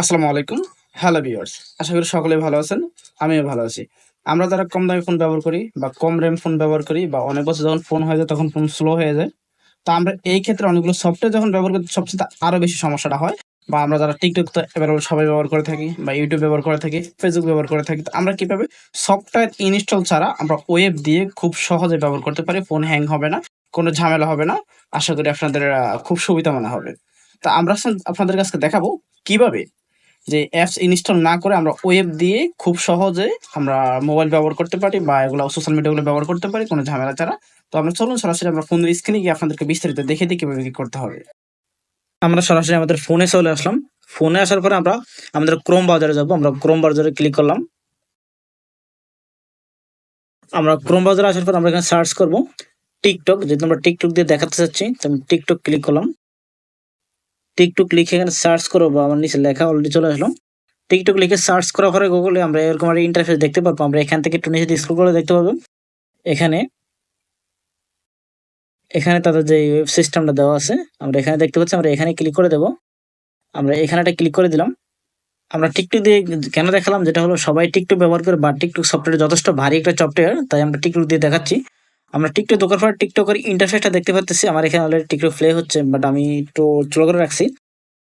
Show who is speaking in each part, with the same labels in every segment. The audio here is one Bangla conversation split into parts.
Speaker 1: আসসালামু আলাইকুম। হ্যালো ভিউয়ার্স আশা করি সকলে ভালো আছেন, আমিও ভালো আছি। আমরা যারা কম দামি ফোন ব্যবহার করি বা কম র্যাম ফোন ব্যবহার করি বা অনেক বছর যখন ফোন হয়ে যায় তখন ফোন স্লো হয়ে যায়, তো আমরা এই ক্ষেত্রে অনেকগুলো সফটওয়্যার যখন ব্যবহার করি, সবচেয়ে আরও বেশি সমস্যাটা হয়। বা আমরা যারা টিকটক তো অ্যাভেলেবল সবাই ব্যবহার করে থাকি বা ইউটিউব ব্যবহার করে থাকি ফেসবুক ব্যবহার করে থাকি, তো আমরা কীভাবে সফটওয়্যার ইনস্টল ছাড়া আমরা ওয়েব দিয়ে খুব সহজে ব্যবহার করতে পারি ফোন হ্যাং হবে না, কোনো ঝামেলা হবে না, আশা করি আপনাদের খুব সুবিধা মনে হবে। তা আমরা আপনাদের কাছে দেখাবো কীভাবে যে অ্যাপস ইনস্টল না করে আমরা ওয়েব দিয়ে খুব সহজে আমরা মোবাইল ব্যবহার করতে পারি বা এগুলো সোশ্যাল মিডিয়াগুলো ব্যবহার করতে পারি, কোনো ঝামেলা ছাড়া। তো আমরা চলুন সরাসরি আমরা ফোনের স্ক্রিনে গিয়ে আপনাদেরকে বিস্তারিত দেখে দিই কীভাবে করতে হবে। আমরা সরাসরি আমাদের ফোনে চলে আসলাম। ফোনে আসার পরে আমরা আমাদের ক্রোম বাজারে যাব। আমরা ক্রোম বাজারে ক্লিক করলাম। আমরা ক্রোম বাজারে আসার পর আমরা এখানে সার্চ করব। টিকটক যেহেতু আমরা টিকটক দিয়ে দেখাতে চাচ্ছি, তো আমি টিকটক ক্লিক করলাম। টিকটক লিখে এখানে সার্চ করব আমার নিচে লেখা অলরেডি চলে আসলো। টিকটক লিখে সার্চ করার পরে গুগলে আমরা এরকম একটা ইন্টারফেস দেখতে পারব। আমরা এখান থেকে একটু নিচে স্ক্রল করে দেখতে পাবো এখানে এখানে তাদের যে ওয়েব সিস্টেমটা দেওয়া আছে, আমরা এখানে দেখতে পাচ্ছি, আমরা এখানে ক্লিক করে দেব। আমরা এখানে একটা ক্লিক করে দিলাম। আমরা টিকটক দিয়ে কেন দেখালাম? যেটা হলো সবাই টিকটক ব্যবহার করে বা টিকটক সফটওয়্যার যথেষ্ট ভারী একটা সফটওয়্যার তাই আমরা টিকটক দিয়ে দেখাচ্ছি। আমরা টিকটক দোকান পর টিকটকের ইন্টারফেসটা দেখতে পাচ্ছি আমার এখানে অলরেডি টিকটক প্লে হচ্ছে বাট আমি একটু চলো করে রাখছি।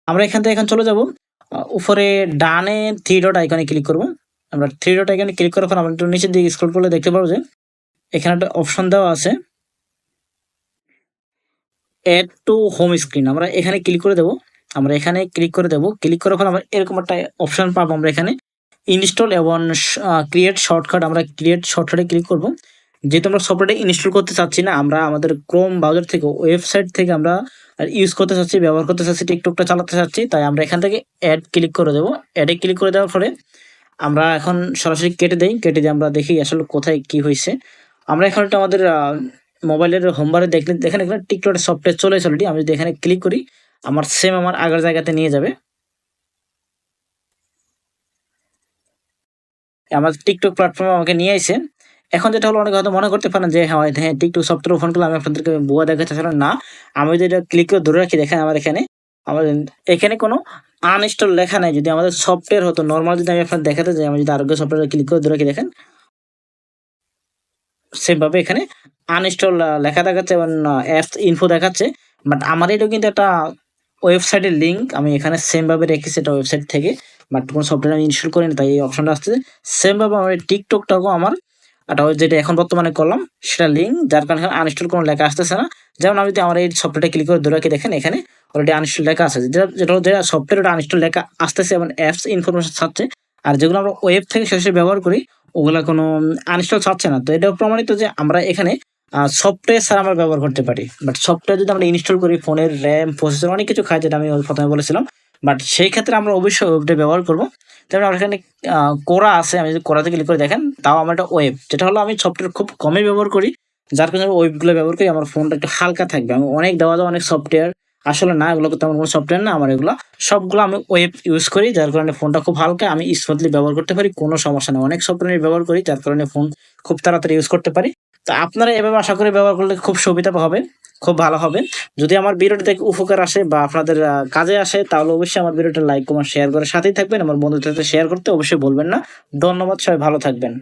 Speaker 1: আমরা এখান থেকে এখন চলে যাব। উপরে ডানে থ্রি ডট আইকনে ক্লিক করব। আমরা থ্রি ডট আইকনে ক্লিক করার পর আমরা একটু নিচের দিকে স্ক্রল করলে দেখতে পাবো যে, এখানে একটা অপশন দেওয়া আছে। অ্যাড টু হোম স্ক্রিন আমরা এখানে ক্লিক করে দেবো। আমরা এখানে ক্লিক করে দেবো। ক্লিক করার পর আমরা এরকম একটা অপশন পাবো আমরা এখানে। ইনস্টল এবং ক্রিয়েট শর্টকাট আমরা ক্রিয়েট শর্টকাটে ক্লিক করব। যেহেতু আমরা সফটওয়্যারটা ইনস্টল করতে চাচ্ছি না, আমরা আমাদের ক্রোম ব্রাউজার থেকে ওয়েবসাইট থেকে আমরা ইউজ করতে চাচ্ছি, ব্যবহার করতে চাচ্ছি টিকটকটা চালাতে চাচ্ছি, তাই আমরা এখান থেকে অ্যাড ক্লিক করে দেবো। অ্যাডে ক্লিক করে দেওয়ার পরে আমরা এখন সরাসরি কেটে দেই, কেটে দিয়ে আমরা দেখি আসলে কোথায় কি হয়েছে। আমরা এখন একটা আমাদের মোবাইলের হোমবারে দেখলে, দেখেন এখানে টিকটকের সফটওয়্যার চলে অলরেডি আমি যদি এখানে ক্লিক করি, আমার সেম আমার আগের জায়গাতে নিয়ে যাবে। আমার টিকটক প্ল্যাটফর্মে আমাকে নিয়ে আসে এখন যেটা হলো, অনেকে হয়তো মনে করতে পারেন যে হ্যাঁ হ্যাঁ টিকটক সফটওয়্যার ওপেন করলে আমি আপনাদেরকে বুয়া দেখাতে আসলে না। আমি যদি এটা ক্লিক করে ধরে রাখি, দেখেন আমার এখানে আমার এখানে কোনো আনইনস্টল লেখা নাই। যদি আমাদের সফটওয়্যার হতো নর্মাল যদি আমি আপনার দেখাতে যাই, আমি যদি আরোগ্য সফটওয়্যার ক্লিক করে ধরে রাখি, দেখেন। সেমভাবে এখানে আনইনস্টল লেখা দেখাচ্ছে এবং অ্যাপস ইনফো দেখাচ্ছে। বাট আমার এটা কিন্তু একটা ওয়েবসাইটের লিঙ্ক আমি এখানে সেমভাবে রেখেছি এটা ওয়েবসাইট থেকে। বাট কোনো সফটওয়্যার আমি ইনস্টল করিনি, তাই এই অপশনটা আসছে সেমভাবে আমার টিকটকটাকেও আমার ওই যেটা এখন বর্তমানে করলাম, সেটা লিঙ্ক যার কারণে এখানে আনইনস্টল কোনো লেখা আসতেছে না। যেমন আমি যদি আমার এই সফটওয়্যারটা ক্লিক করে ধরে দেখেন এখানে অলরেডি আনইনস্টল লেখা আছে। যেটা যেটা হলো যেটা সফটওয়্যার আনইনস্টল লেখা আসতেছে এবং অ্যাপস ইনফরমেশন ছাড়ছে। আর যেগুলো আমরা ওয়েব থেকে শেষে ব্যবহার করি, ওগুলো কোনো আনইনস্টল ছাড়ছে না। তো এটাও প্রমাণিত যে আমরা এখানে সফটওয়্যার ছাড়া আমরা ব্যবহার করতে পারি। বাট সফটওয়্যার যদি আমরা ইনস্টল করি ফোনের র্যাম প্রসেসর অনেক কিছু খায়, যেটা আমি প্রথমে বলেছিলাম বাট সেই ক্ষেত্রে আমরা অবশ্যই ওয়েবটা ব্যবহার করব। যেমন আমার এখানে কোরা আছে, আমি যদি কোরাতে ক্লিক করে দেখেন, তাও আমার একটা ওয়েব যেটা হলো আমি সফটওয়্যার খুব কমই ব্যবহার করি। যার কারণে ওয়েবগুলো ব্যবহার করি, আমার ফোনটা একটু হালকা থাকবে। আমি অনেক দেওয়া যায় অনেক সফটওয়্যার আসলে না, এগুলো তেমন কোনো সফটওয়্যার না, আমার এগুলো, সবগুলো আমি ওয়েব ইউজ করি, যার কারণে ফোনটা খুব হালকা। আমি স্মুথলি ব্যবহার করতে পারি, কোনো সমস্যা নেই। অনেক সফটওয়্যার ব্যবহার করি, যার কারণে ফোন খুব তাড়াতাড়ি ইউজ করতে পারি। তো আপনারা এভাবে আশা করি ব্যবহার করলে খুব সুবিধা হবে, খুব ভালো হবে। যদি আমার ভিডিওটি দেখে উপকার আসে বা আপনাদের কাজে আসে, তাহলে অবশ্যই আমার ভিডিওটা লাইক, কমেন্ট শেয়ার করে সাথেই থাকবেন। আমার বন্ধুদের সাথে শেয়ার করতে অবশ্যই বলবেন না। ধন্যবাদ, সবাই ভালো থাকবেন।